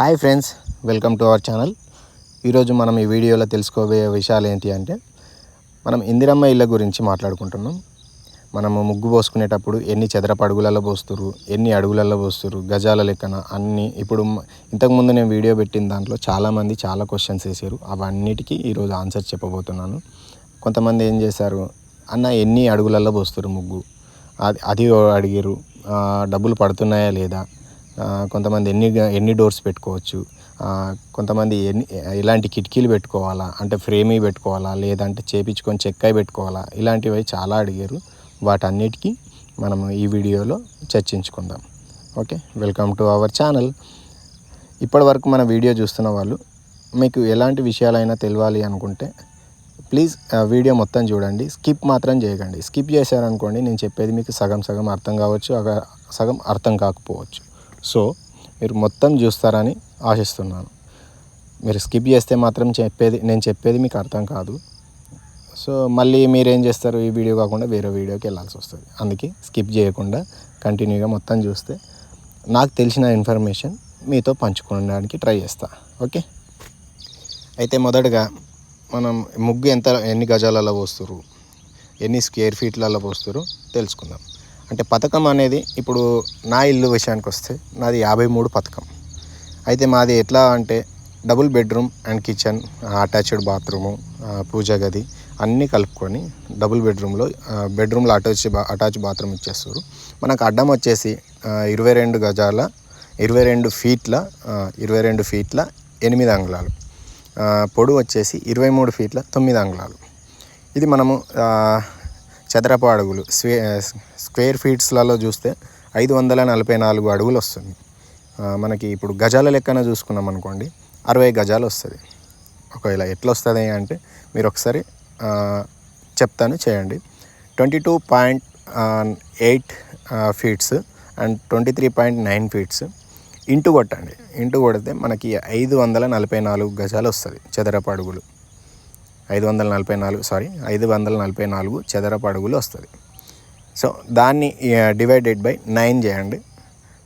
Hi friends welcome to our channel. ఈరోజు మనం ఈ వీడియోలో తెలుసుకోబోయే విషయాలు ఏంటి అంటే మనం ఇందిరమ్మ ఇళ్ళ గురించి మాట్లాడుకుంటున్నాం. మనము ముగ్గు పోసుకునేటప్పుడు ఎన్ని చదరపు అడుగులలో పోస్తురు ఎన్ని అడుగులలో పోస్తురు గజాల లెక్కన అన్ని ఇప్పుడు ఇంతకుముందు నేను వీడియో పెట్టిన దాంట్లో చాలామంది చాలా క్వశ్చన్స్ వేసారు. అవన్నిటికీ ఈరోజు ఆన్సర్ చెప్పబోతున్నాను. కొంతమంది ఏం చేశారు అన్న ఎన్ని అడుగులలో పోస్తురు ముగ్గు? అది అది అడిగారు డబ్బులు పడుతున్నాయా లేదా? కొంతమంది ఎన్ని ఎన్ని డోర్స్ పెట్టుకోవచ్చు? కొంతమంది ఎన్ని ఇలాంటి కిటికీలు పెట్టుకోవాలా? అంటే ఫ్రేమీ పెట్టుకోవాలా? లేదంటే చేపించుకొని చెక్కాయి పెట్టుకోవాలా? ఇలాంటివి చాలా అడిగారు. వాటన్నిటికీ మనము ఈ వీడియోలో చర్చించుకుందాం. Okay? Welcome to our channel. ఇప్పటి వరకు మన వీడియో చూస్తున్న వాళ్ళు మీకు ఎలాంటి విషయాలైనా తెలియాలి అనుకుంటే ప్లీజ్ వీడియో మొత్తం చూడండి. స్కిప్ మాత్రం చేయకండి. స్కిప్ చేశారనుకోండి నేను చెప్పేది మీకు సగం సగం అర్థం కావచ్చు అగ- సగం అర్థం కాకపోవచ్చు. సో మీరు మొత్తం చూస్తారని ఆశిస్తున్నాను. మీరు స్కిప్ చేస్తే మాత్రం చెప్పేది నేను చెప్పేది మీకు అర్థం కాదు. సో మళ్ళీ మీరు ఏం చేస్తారు? ఈ వీడియో కాకుండా వేరే వీడియోకి వెళ్ళాల్సి వస్తుంది. అందుకే స్కిప్ చేయకుండా కంటిన్యూగా మొత్తం చూస్తే నాకు తెలిసిన ఇన్ఫర్మేషన్ మీతో పంచుకోవడానికి ట్రై చేస్తా. ఓకే? అయితే మొదటగా మనం ముగ్గు ఎంత ఎన్ని గజాలలో పోస్తురు ఎన్ని స్క్వేర్ ఫీట్లలో పోస్తురు తెలుసుకుందాం. అంటే పథకం అనేది ఇప్పుడు నా ఇల్లు విషయానికి వస్తే నాది యాభై మూడు పథకం. అయితే మాది ఎట్లా అంటే double bedroom and kitchen attached bathroom puja గది అన్నీ కలుపుకొని డబుల్ బెడ్రూమ్లో బెడ్రూమ్లో అటాచ్ అటాచ్ బాత్రూమ్ ఇచ్చేస్తారు. మనకు అడ్డం వచ్చేసి ఇరవై రెండు గజాల ఇరవై రెండు ఫీట్ల ఇరవై రెండు ఫీట్ల ఎనిమిది అంగుళాలు. పొడు పొడవు వచ్చేసి ఇరవై మూడు ఫీట్ల తొమ్మిది అంగుళాలు. ఇది మనము చదరపు అడుగులు. స్వే స్క్వేర్ ఫీట్స్లలో చూస్తే ఐదు వందల నలభై నాలుగు అడుగులు వస్తుంది. మనకి ఇప్పుడు గజాల లెక్కన చూసుకున్నాం అనుకోండి అరవై గజాలు వస్తుంది. ఒకవేళ ఎట్లా వస్తుంది అంటే మీరు ఒకసారి చెప్తాను చేయండి. Twenty two point eight feets and twenty three point nine feets into కొట్టండి. ఇంటూ కొడితే మనకి ఐదు వందల నలభై నాలుగు గజాలు వస్తుంది చదరపు అడుగులు. ఐదు వందల నలభై నాలుగు సారీ ఐదు వందల నలభై నాలుగు చదరపు అడుగులు వస్తుంది. సో దాన్ని డివైడెడ్ బై నైన్ చేయండి.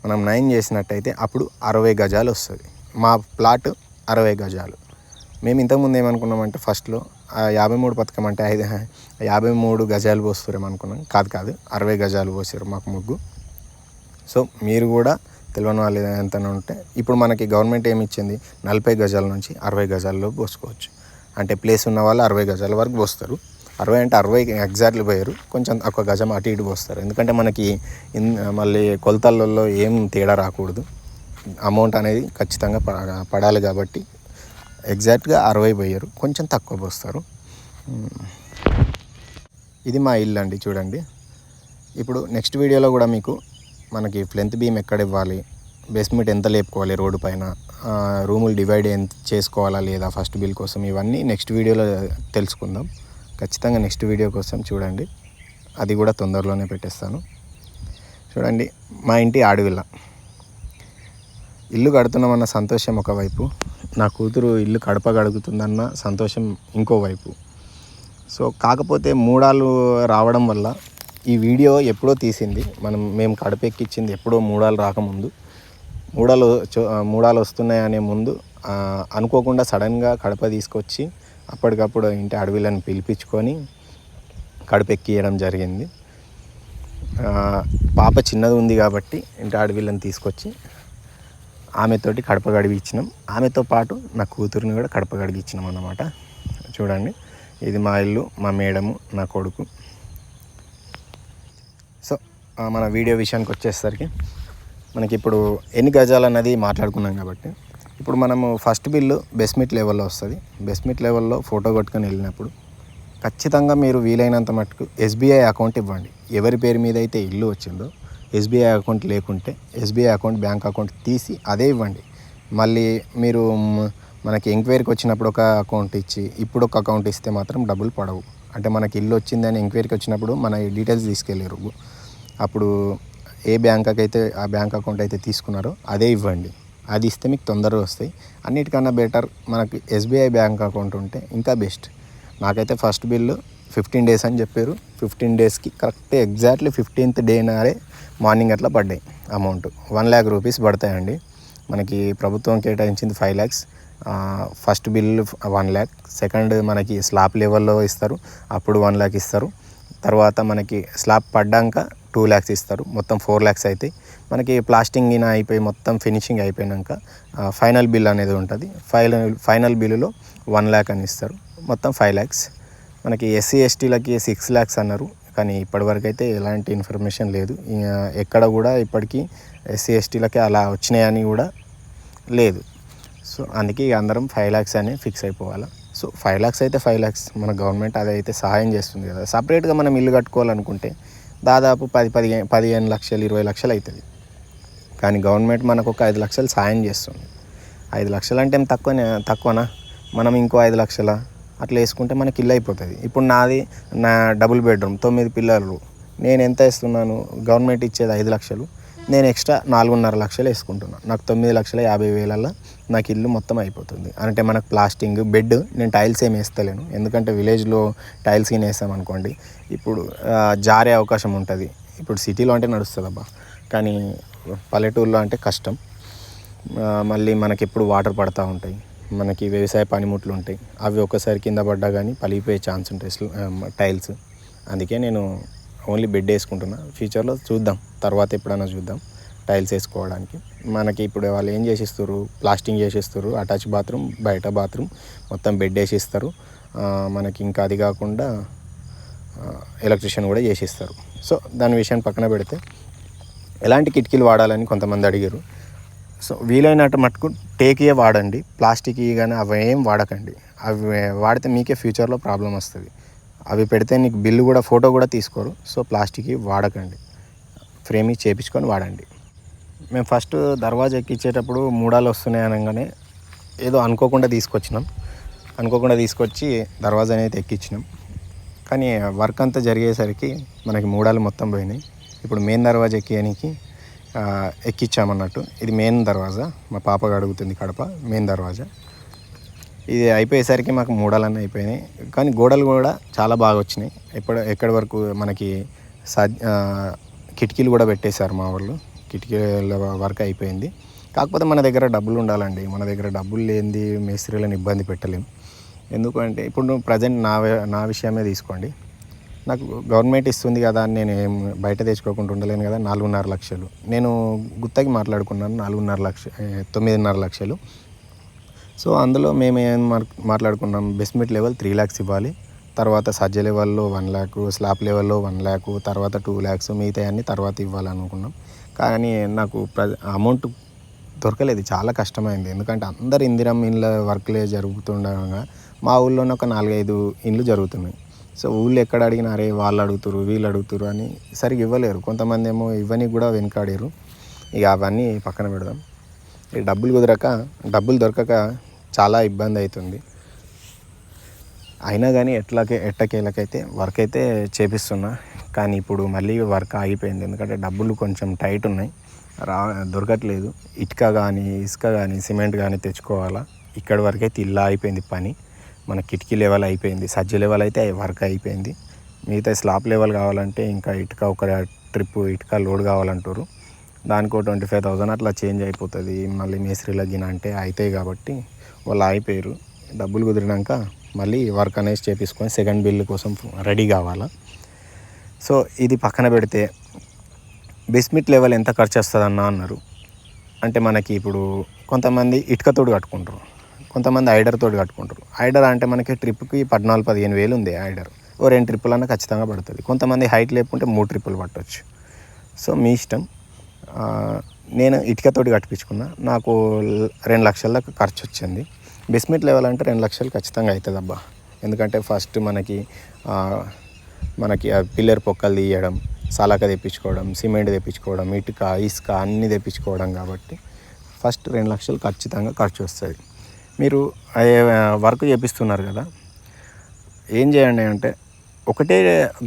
మనం నైన్ చేసినట్టయితే అప్పుడు అరవై గజాలు వస్తుంది. మా ప్లాట్ అరవై గజాలు. మేము ఇంతకుముందు ఏమనుకున్నామంటే ఫస్ట్లో యాభై మూడు పథకం అంటే ఐదు యాభై మూడు గజాలు పోస్తురేమనుకున్నాం కాదు కాదు అరవై గజాలు పోసారు మాకు ముగ్గు. సో మీరు కూడా తెలియని వాళ్ళు ఎంత ఉంటే ఇప్పుడు మనకి గవర్నమెంట్ ఏమి ఇచ్చింది? నలభై గజాల నుంచి అరవై గజాల్లో పోసుకోవచ్చు. అంటే ప్లేస్ ఉన్న వాళ్ళు అరవై గజాల వరకు పోస్తారు. అరవై అంటే అరవై ఎగ్జాక్ట్లీ పోయారు. కొంచెం ఒక గజం అటు ఇటు పోస్తారు. ఎందుకంటే మనకి మళ్ళీ కొలతలలో ఏం తేడా రాకూడదు. అమౌంట్ అనేది ఖచ్చితంగా పడాలి కాబట్టి ఎగ్జాక్ట్గా అరవై పోయారు. కొంచెం తక్కువ పోస్తారు. ఇది మా ఇల్లు అండి చూడండి. ఇప్పుడు నెక్స్ట్ వీడియోలో కూడా మీకు మనకి ఫ్లెంత్ బీమ్ ఎక్కడ ఇవ్వాలి? బేస్మెంట్ ఎంత లేపుకోవాలి రోడ్డు పైన? రూములు డివైడ్ ఎంత చేసుకోవాలా లేదా ఫస్ట్ బిల్ కోసం? ఇవన్నీ నెక్స్ట్ వీడియోలో తెలుసుకుందాం. ఖచ్చితంగా నెక్స్ట్ వీడియో కోసం చూడండి. అది కూడా తొందరలోనే పెట్టేస్తాను. చూడండి మా ఇంటి ఆడవిల్ల. ఇల్లు కడుతున్నామన్న సంతోషం ఒకవైపు నా కూతురు ఇల్లు కడప గడుగుతుందన్న సంతోషం ఇంకోవైపు సో కాకపోతే మూడాలు రావడం వల్ల ఈ వీడియో ఎప్పుడో తీసింది. మనం మేము కడపెక్కిచ్చింది ఎప్పుడో మూడాలు రాకముందు. మూడలు మూడాలు వస్తున్నాయి అనే ముందు అనుకోకుండా సడన్గా కడప తీసుకొచ్చి అప్పటికప్పుడు ఇంటి అడవిలను పిలిపించుకొని కడుపు ఎక్కియడం జరిగింది. పాప చిన్నది ఉంది కాబట్టి ఇంటి అడవిలను తీసుకొచ్చి ఆమెతోటి కడప గడిపించినాం ఇచ్చినాం ఆమెతో పాటు నా కూతురుని కూడా కడప గడిపించినాం అన్నమాట. చూడండి ఇది మా ఇల్లు మా మేడము నా కొడుకు. సో మన వీడియో విషయానికి వచ్చేసరికి మనకి ఇప్పుడు ఎన్ని గజాలు అన్నది మాట్లాడుకున్నాం కాబట్టి ఇప్పుడు మనము ఫస్ట్ బిల్లు బెస్మిట్ లెవెల్లో వస్తుంది. బెస్మిట్ లెవెల్లో ఫోటో కొట్టుకొని వెళ్ళినప్పుడు ఖచ్చితంగా మీరు వీలైనంత మటుకు ఎస్బీఐ అకౌంట్ ఇవ్వండి. ఎవరి పేరు మీద అయితే ఇల్లు వచ్చిందో ఎస్బీఐ అకౌంట్ లేకుంటే ఎస్బీఐ అకౌంట్ బ్యాంక్ అకౌంట్ తీసి అదే ఇవ్వండి. మళ్ళీ మీరు మనకి ఎంక్వైరీకి వచ్చినప్పుడు ఒక అకౌంట్ ఇచ్చి ఇప్పుడు ఒక అకౌంట్ ఇస్తే మాత్రం డబ్బులు పడవు. అంటే మనకి ఇల్లు వచ్చిందని ఎంక్వైరీకి వచ్చినప్పుడు మన డీటెయిల్స్ తీసుకెళ్ళారు అప్పుడు ఏ బ్యాంక్ అయితే ఆ బ్యాంక్ అకౌంట్ అయితే తీసుకున్నారో అదే ఇవ్వండి. అది ఇస్తే మీకు తొందరగా వస్తాయి. అన్నిటికన్నా బెటర్ మనకు ఎస్బీఐ బ్యాంక్ అకౌంట్ ఉంటే ఇంకా బెస్ట్ నాకైతే ఫస్ట్ బిల్లు ఫిఫ్టీన్ డేస్ అని చెప్పారు. ఫిఫ్టీన్ డేస్కి కరెక్ట్ ఎగ్జాక్ట్లీ ఫిఫ్టీన్త్ డే నాడే మార్నింగ్ అట్లా పడ్డాయి అమౌంట్ వన్ ల్యాక్ రూపీస్ పడతాయండి. మనకి ప్రభుత్వం కేటాయించింది five lakhs first bill one lakh second మనకి స్లాబ్ లెవెల్లో ఇస్తారు. అప్పుడు వన్ ల్యాక్ ఇస్తారు. తర్వాత మనకి స్లాబ్ పడ్డాక టూ ల్యాక్స్ ఇస్తారు. మొత్తం ఫోర్ ల్యాక్స్ అయితే. మనకి ప్లాస్టింగ్ ఇన అయిపోయి మొత్తం ఫినిషింగ్ అయిపోయాక ఫైనల్ బిల్ అనేది ఉంటుంది. ఫైనల్ ఫైనల్ బిల్లులో వన్ ల్యాక్ అని ఇస్తారు. మొత్తం ఫైవ్ ల్యాక్స్. మనకి ఎస్సీ ఎస్టీలకి సిక్స్ ల్యాక్స్ అన్నారు. కానీ ఇప్పటివరకు అయితే ఎలాంటి ఇన్ఫర్మేషన్ లేదు. ఎక్కడ కూడా ఇప్పటికీ ఎస్సీ ఎస్టీలకి అలా వచ్చినాయని కూడా లేదు. సో అందుకే ఇక అందరం ఫైవ్ ల్యాక్స్ అనే ఫిక్స్ అయిపోవాలి. సో ఫైవ్ ల్యాక్స్ అయితే ఫైవ్ ల్యాక్స్. మన గవర్నమెంట్ అదైతే సహాయం చేస్తుంది కదా. సపరేట్గా మనం ఇల్లు కట్టుకోవాలనుకుంటే దాదాపు పది పదిహేను పదిహేను లక్షలు ఇరవై లక్షలు అవుతుంది కానీ గవర్నమెంట్ మనకు ఒక ఐదు లక్షలు సాయం చేస్తుంది. ఐదు లక్షలు అంటే ఏం తక్కువనే తక్కువనా? మనం ఇంకో ఐదు లక్షల? అట్లా వేసుకుంటే మనకి ఇల్లు అయిపోతుంది. ఇప్పుడు నాది నా డబుల్ బెడ్రూమ్ తొమ్మిది పిల్లలు. నేను ఎంత ఇస్తున్నాను గవర్నమెంట్ ఇచ్చేది ఐదు లక్షలు. నేను ఎక్స్ట్రా నాలుగున్నర లక్షలు వేసుకుంటున్నాను నాకు తొమ్మిది లక్షల యాభై వేలల్లో నాకు ఇల్లు మొత్తం అయిపోతుంది. అంటే మనకు ప్లాస్టింగ్ బెడ్ నేను టైల్స్ ఏం వేస్తలేను. ఎందుకంటే విలేజ్లో టైల్స్ కింద వేస్తాం ఇప్పుడు జారే అవకాశం ఉంటుంది. ఇప్పుడు సిటీలో అంటే నడుస్తుంది అబ్బా కానీ పల్లెటూరులో అంటే కష్టం. మళ్ళీ మనకి ఎప్పుడు వాటర్ పడతా ఉంటాయి. మనకి వ్యవసాయ పనిముట్లు ఉంటాయి. అవి ఒక్కసారి కింద పడ్డా కానీ పలిగిపోయే ఛాన్స్ ఉంటాయి టైల్స్. అందుకే నేను ఓన్లీ బెడ్ వేసుకుంటున్నా. ఫ్యూచర్లో చూద్దాం. తర్వాత ఎప్పుడైనా చూద్దాం. టైల్స్ వేసుకోవడానికి. మనకి ఇప్పుడు వాళ్ళు ఏం చేసిస్తారు? ప్లాస్టింగ్ చేసిస్తారు. అటాచ్ బాత్రూమ్ బయట బాత్రూమ్ మొత్తం బెడ్ వేసిస్తారు. మనకి ఇంకా అది కాకుండా ఎలక్ట్రిషియన్ కూడా చేసిస్తారు. సో దాని విషయాన్ని పక్కన పెడితే ఎలాంటి కిటికీలు వాడాలని కొంతమంది అడిగారు. సో వీలైనట్టు మటుకు టేకే వాడండి. ప్లాస్టిక్ కానీ అవి ఏం వాడకండి. అవి వాడితే మీకే ఫ్యూచర్లో ప్రాబ్లం వస్తుంది. అవి పెడితే నీకు బిల్లు కూడా ఫోటో కూడా తీసుకోరు. సో ప్లాస్టిక్ వాడకండి. ఫ్రేమింగ్ చేపించుకొని వాడండి. మేము ఫస్ట్ దర్వాజా ఎక్కించేటప్పుడు మూడాలు వస్తున్నాయి అనగానే ఏదో అనుకోకుండా తీసుకొచ్చినాం. అనుకోకుండా తీసుకొచ్చి దర్వాజా అనేది ఎక్కించినాం కానీ వర్క్ అంతా జరిగేసరికి మనకి మూడాలు మొత్తం పోయినాయి. ఇప్పుడు మెయిన్ దర్వాజా ఎక్కియనికి ఎక్కించామన్నట్టు ఇది మెయిన్ దర్వాజా. మా పాపకు అడుగుతుంది కడప మెయిన్ దర్వాజా. ఇది అయిపోయేసరికి మాకు మూడాలన్నీ అయిపోయినాయి. కానీ గోడలు కూడా చాలా బాగా వచ్చినాయి. ఎప్పుడు ఎక్కడి వరకు మనకి సా కిటికీలు కూడా పెట్టేశారు మా వాళ్ళు. కిటికీల వర్క్ అయిపోయింది. కాకపోతే మన దగ్గర డబ్బులు ఉండాలండి. మన దగ్గర డబ్బులు లేనిది మేస్త్రీలను ఇబ్బంది పెట్టలేము ఎందుకంటే ఇప్పుడు ప్రజెంట్ నా నా విషయమే తీసుకోండి. నాకు గవర్నమెంట్ ఇస్తుంది కదా అని నేను ఏం బయట తెచ్చుకోకుండా ఉండలేను కదా నాలుగున్నర లక్షలు. నేను గుత్తకి మాట్లాడుకున్నాను నాలుగున్నర లక్ష తొమ్మిదిన్నర లక్షలు. సో అందులో మేము ఏం మాట్లాడుకున్నాం బెస్మెట్ లెవెల్ త్రీ ల్యాక్స్ ఇవ్వాలి. తర్వాత సజ్జ లెవెల్లో వన్ ల్యాక్ స్లాబ్ లెవెల్లో వన్ ల్యాక్ తర్వాత టూ ల్యాక్స్ మిగతా అన్ని తర్వాత ఇవ్వాలనుకున్నాం. కానీ నాకు ప్ర అమౌంట్ దొరకలేదు. చాలా కష్టమైంది. ఎందుకంటే అందరు ఇందిరం ఇండ్ల వర్క్లే జరుగుతుండగా మా ఊళ్ళోనే ఒక నాలుగైదు ఇండ్లు జరుగుతున్నాయి. సో ఊళ్ళో ఎక్కడ అడిగినా అరే వాళ్ళు అడుగుతారు వీళ్ళు అడుగుతారు అని సరిగ్గా ఇవ్వలేరు. కొంతమంది ఏమో ఇవ్వని కూడా వెనుకాడారు. ఇక అవన్నీ పక్కన పెడదాం. ఈ డబ్బులు కుదరక డబ్బులు దొరకక చాలా ఇబ్బంది అవుతుంది అయినా కానీ ఎట్లాకే ఎట్టకేలకైతే వర్క్ అయితే చేపిస్తున్నా. కానీ ఇప్పుడు మళ్ళీ వర్క్ ఆగిపోయింది. ఎందుకంటే డబ్బులు కొంచెం టైట్ ఉన్నాయి. రా దొరకట్లేదు. ఇటుక కానీ ఇసుక కానీ సిమెంట్ కానీ తెచ్చుకోవాలా? ఇక్కడి వరకు అయితే ఇల్లు అయిపోయింది పని. మన కిటికీ లెవెల్ అయిపోయింది. సజ్జ లెవెల్ అయితే వర్క్ అయిపోయింది. మిగతా స్లాబ్ లెవెల్ కావాలంటే ఇంకా ఇటుక ఒక ట్రిప్ ఇటుక లోడ్ కావాలంటారు. దానికో ట్వంటీ ఫైవ్ థౌసండ్ అట్లా చేంజ్ అయిపోతుంది. మళ్ళీ మేస్త్రీలకు గిన అంటే అవుతాయి కాబట్టి వాళ్ళు అయిపోయారు డబ్బులు కుదిరినాక మళ్ళీ వర్క్ అనేది చేపించుకొని సెకండ్ బిల్ కోసం రెడీ కావాలా? సో ఇది పక్కన పెడితే బేస్మెంట్ లెవెల్ ఎంత ఖర్చు వస్తుందన్న అన్నారు. అంటే మనకి ఇప్పుడు కొంతమంది ఇటుకతోటి కట్టుకుంటారు కొంతమంది ఐడర్ కట్టుకుంటారు. ఐడర్ అంటే మనకి ట్రిప్కి పద్నాలుగు పదిహేను వేలు ఉంది ఐడర్ ఓ రెండు ట్రిప్పులు ఖచ్చితంగా పడుతుంది. కొంతమంది హైట్ లేకుంటే మూడు ట్రిప్పులు పట్టవచ్చు సో మీ ఇష్టం. నేను ఇటుకతోటి కట్టించుకున్నా. నాకు రెండు లక్షల దాకా ఖర్చు వచ్చింది బిస్మిట్ లెవెల్ అంటే రెండు లక్షలు ఖచ్చితంగా అవుతుంది అబ్బా ఎందుకంటే ఫస్ట్ మనకి మనకి ఆ పిల్లర్ పొక్కలు తీయడం సలాక తెప్పించుకోవడం సిమెంట్ తెప్పించుకోవడం ఇటుక ఇసుక అన్నీ తెప్పించుకోవడం కాబట్టి ఫస్ట్ రెండు లక్షలు ఖచ్చితంగా ఖర్చు వస్తుంది. మీరు వర్క్ చేపిస్తున్నారు కదా ఏం చేయండి అంటే ఒకటే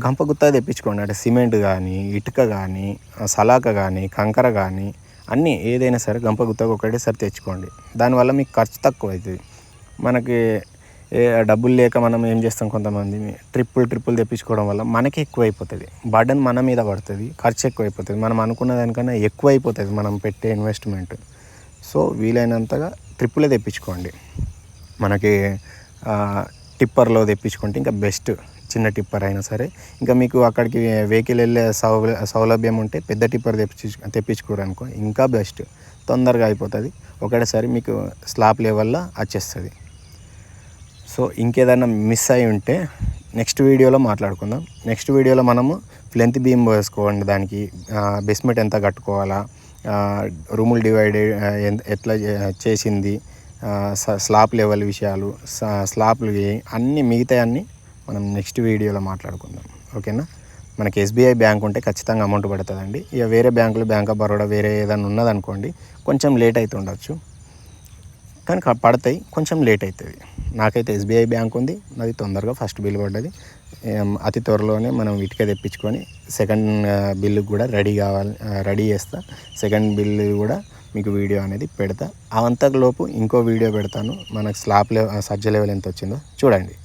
గంప గుత్త తెప్పించుకోండి. అంటే సిమెంట్ కానీ ఇటుక కానీ సలాక కానీ కంకర కానీ అన్నీ ఏదైనా సరే గంప గుత్తగా ఒకటేసారి తెచ్చుకోండి. దానివల్ల మీకు ఖర్చు తక్కువ అవుతుంది మనకి డబ్బులు లేక మనం ఏం చేస్తాం కొంతమంది? ట్రిప్పులు ట్రిప్పులు తెప్పించుకోవడం వల్ల మనకి ఎక్కువ అయిపోతుంది బర్డన్ మన మీద పడుతుంది ఖర్చు ఎక్కువ అయిపోతుంది మనం అనుకున్న దానికన్నా ఎక్కువ అయిపోతుంది మనం పెట్టే ఇన్వెస్ట్మెంట్. సో వీలైనంతగా ట్రిప్పులే తెప్పించుకోండి. మనకి టిప్పర్లో తెప్పించుకుంటే ఇంకా బెస్ట్ చిన్న టిప్పర్ అయినా సరే. ఇంకా మీకు అక్కడికి వెహికల్ వెళ్ళే సౌ సౌలభ్యం ఉంటే పెద్ద టిప్పర్ తెప్పించు తెప్పించుకోరు అనుకో ఇంకా బెస్ట్. తొందరగా అయిపోతుంది. ఒకటేసారి మీకు స్లాబ్ లెవెల్లో వచ్చేస్తుంది. సో ఇంకేదైనా మిస్ అయి ఉంటే నెక్స్ట్ వీడియోలో మాట్లాడుకుందాం. నెక్స్ట్ వీడియోలో మనము ప్లెంత్ బీమ్ వేసుకోండి దానికి. బేస్మెంట్ ఎంత కట్టుకోవాలా? రూములు డివైడ్ ఎట్లా చేసింది? స్లాబ్ లెవెల్ విషయాలు స్లాబ్లు అన్నీ మిగతా అన్నీ మనం నెక్స్ట్ వీడియోలో మాట్లాడుకుందాం. ఓకేనా? మనకి ఎస్బీఐ బ్యాంక్ ఉంటే ఖచ్చితంగా అమౌంట్ పడుతుందండి. ఇక వేరే బ్యాంకులు బ్యాంక్ ఆఫ్ బరోడా వేరే ఏదైనా ఉన్నదనుకోండి కొంచెం లేట్ అవుతుండొచ్చు కానీ పడతాయి. కొంచెం లేట్ అవుతుంది. నాకైతే ఎస్బీఐ బ్యాంక్ ఉంది. నాది తొందరగా ఫస్ట్ బిల్ పడ్డది. అతి త్వరలోనే మనం ఇటుక తెప్పించుకొని సెకండ్ బిల్లు కూడా రెడీ కావాలి రెడీ చేస్తా. సెకండ్ బిల్లు కూడా మీకు వీడియో అనేది పెడతా. అవంతలోపు ఇంకో వీడియో పెడతాను. మనకు స్లాబ్ లెవెల్ సజ్జ లెవెల్ ఎంత వచ్చిందో చూడండి.